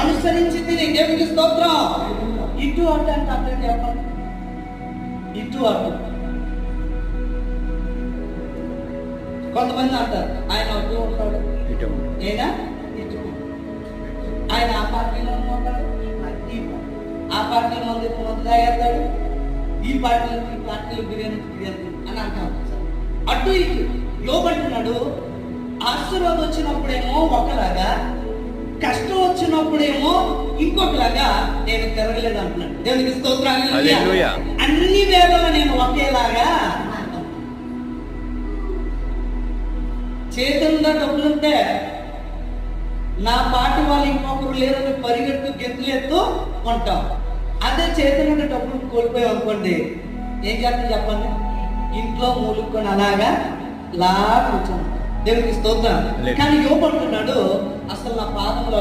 అనుసరించి తిని దేవునికి స్తోత్రం. ఇటు అటు అంటే అర్థం చెప్పండి ఇటు అటు. కొంతమంది అంటారు ఆయన అటు ఉంటాడు నేనా? ఇటు. ఆయన ఆ పార్టీలో ఉంటాడు ఆ పార్టీలో తాగేస్తాడు ఈ పార్టీలో ఈ పార్టీలో బిర్యానీ బిర్యానీ అని అంటాం అటు ఇటు. యోబంటున్నాడు ఆశీర్వాదం వచ్చినప్పుడేమో ఒకలాగా కష్టం వచ్చినప్పుడేమో ఇంకొకలాగా నేను తిరగలేదు అంటున్నాడు. దేవునికి స్తోత్రాలు. అన్ని వేళలా నేను ఒకేలాగా చేతుల్లో డబ్బులుంటే నా పాటి వాళ్ళు ఇంకొకరు లేరని పరిగెత్తు గెంతులెత్తు ఉంటాం. అదే చేతుల్లో డబ్బులు కోల్పోయాం అనుకోండి ఏం చేస్తాం చెప్పండి? ఇంట్లో మూలుక్కొని అలాగా లా కూర్చొని దేవునికి స్తోత్రం. కానీ యోపడుతున్నాడు అసలు నా పాదంలో